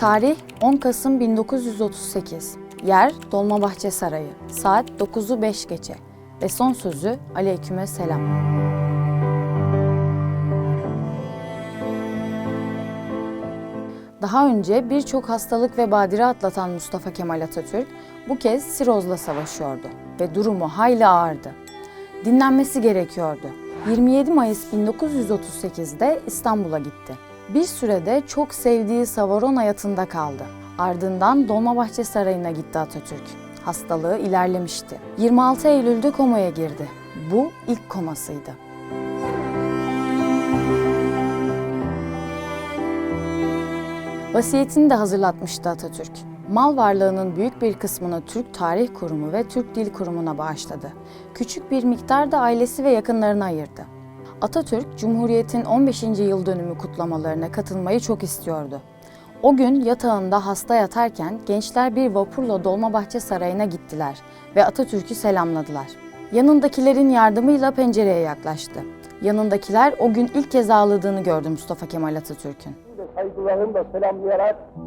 Tarih 10 Kasım 1938. Yer Dolmabahçe Sarayı. Saat 9'u 5 geçe. Ve son sözü Aleyküme selam. Daha önce birçok hastalık ve badire atlatan Mustafa Kemal Atatürk bu kez sirozla savaşıyordu ve durumu hayli ağırdı. Dinlenmesi gerekiyordu. 27 Mayıs 1938'de İstanbul'a gitti. Bir sürede çok sevdiği Savarona yatında kaldı. Ardından Dolmabahçe Sarayı'na gitti Atatürk. Hastalığı ilerlemişti. 26 Eylül'de komaya girdi. Bu ilk komasıydı. Vasiyetini de hazırlatmıştı Atatürk. Mal varlığının büyük bir kısmını Türk Tarih Kurumu ve Türk Dil Kurumu'na bağışladı. Küçük bir miktar da ailesi ve yakınlarına ayırdı. Atatürk, Cumhuriyet'in 15. yıl dönümü kutlamalarına katılmayı çok istiyordu. O gün yatağında hasta yatarken gençler bir vapurla Dolmabahçe Sarayı'na gittiler ve Atatürk'ü selamladılar. Yanındakilerin yardımıyla pencereye yaklaştı. Yanındakiler o gün ilk kez ağladığını gördü Mustafa Kemal Atatürk'ün. de saygılarımla selamlayarak 5.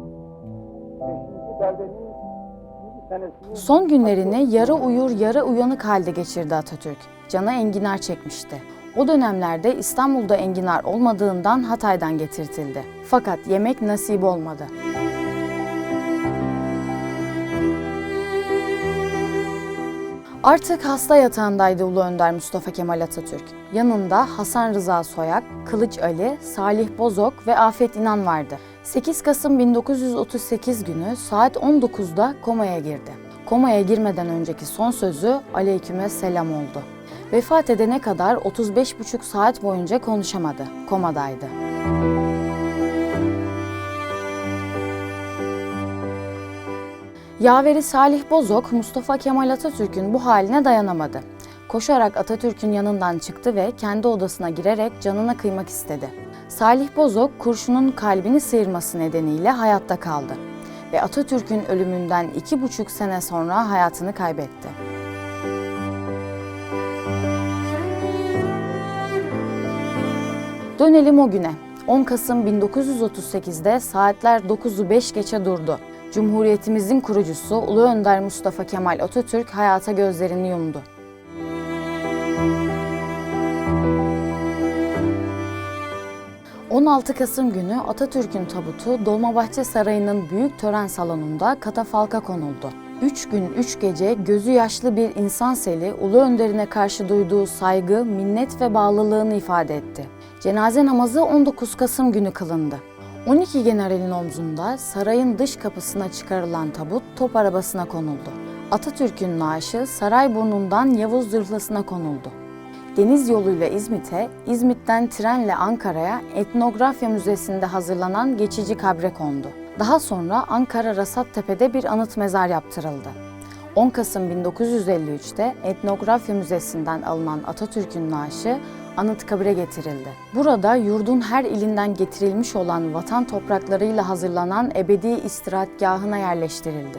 beldenin ikinci senesini Son günlerini yarı uyur yarı uyanık halde geçirdi Atatürk. Cana enginar çekmişti. O dönemlerde İstanbul'da enginar olmadığından Hatay'dan getirtildi. Fakat yemek nasip olmadı. Artık hasta yatağındaydı Ulu Önder Mustafa Kemal Atatürk. Yanında Hasan Rıza Soyak, Kılıç Ali, Salih Bozok ve Afet İnan vardı. 8 Kasım 1938 günü saat 19'da komaya girdi. Komaya girmeden önceki son sözü aleyküme selam oldu. Vefat edene kadar 35,5 saat boyunca konuşamadı. Komadaydı. Yaveri Salih Bozok, Mustafa Kemal Atatürk'ün bu haline dayanamadı. Koşarak Atatürk'ün yanından çıktı ve kendi odasına girerek canına kıymak istedi. Salih Bozok, kurşunun kalbini sıyırması nedeniyle hayatta kaldı ve Atatürk'ün ölümünden iki buçuk sene sonra hayatını kaybetti. Dönelim o güne. 10 Kasım 1938'de saatler 9'u 5 geçe durdu. Cumhuriyetimizin kurucusu Ulu Önder Mustafa Kemal Atatürk hayata gözlerini yumdu. ...16 Kasım günü Atatürk'ün tabutu Dolmabahçe Sarayı'nın büyük tören salonunda katafalka konuldu. Üç gün, üç gece gözü yaşlı bir insan seli Ulu Önder'ine karşı duyduğu saygı, minnet ve bağlılığını ifade etti. Cenaze namazı 19 Kasım günü kılındı. 12 generalin omzunda sarayın dış kapısına çıkarılan tabut top arabasına konuldu. Atatürk'ün naaşı Sarayburnu'ndan Yavuz Zırhlısı'na konuldu. Deniz yoluyla İzmit'e, İzmit'ten trenle Ankara'ya Etnografya Müzesi'nde hazırlanan geçici kabre kondu. Daha sonra Ankara Rasattepe'de bir anıt mezar yaptırıldı. 10 Kasım 1953'te Etnografya Müzesi'nden alınan Atatürk'ün naaşı Anıtkabir'e getirildi. Burada yurdun her ilinden getirilmiş olan vatan topraklarıyla hazırlanan ebedi istirahatgahına yerleştirildi.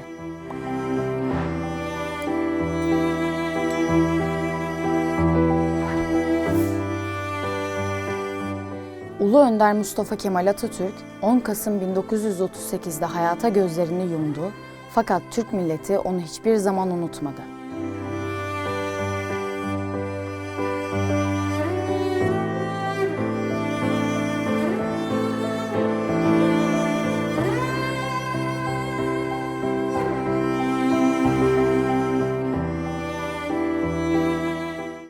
Ulu Önder Mustafa Kemal Atatürk 10 Kasım 1938'de hayata gözlerini yumdu fakat Türk milleti onu hiçbir zaman unutmadı.